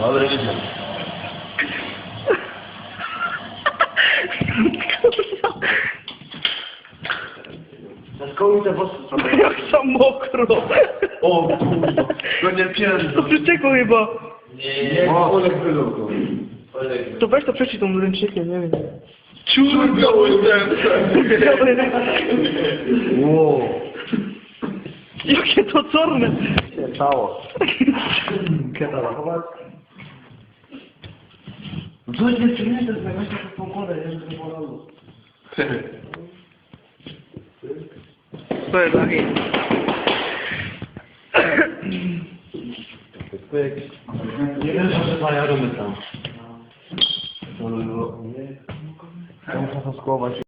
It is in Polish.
Dobre widzę. Zaskołuj te włosy. Jak sam mokro. O kurwa. To nie To pierdol. przyczekło chyba. Nie, Olek wyląkł. To weź to przeci tą ręcznikiem, nie wiem. Чурка ось Воу. Яке то чорне. Чао. Кетало. Дуже сильно займається погода, я не можу. Все, дорогі. Nie wiem, że chyba ja robię tam. To by było... Então, essas covas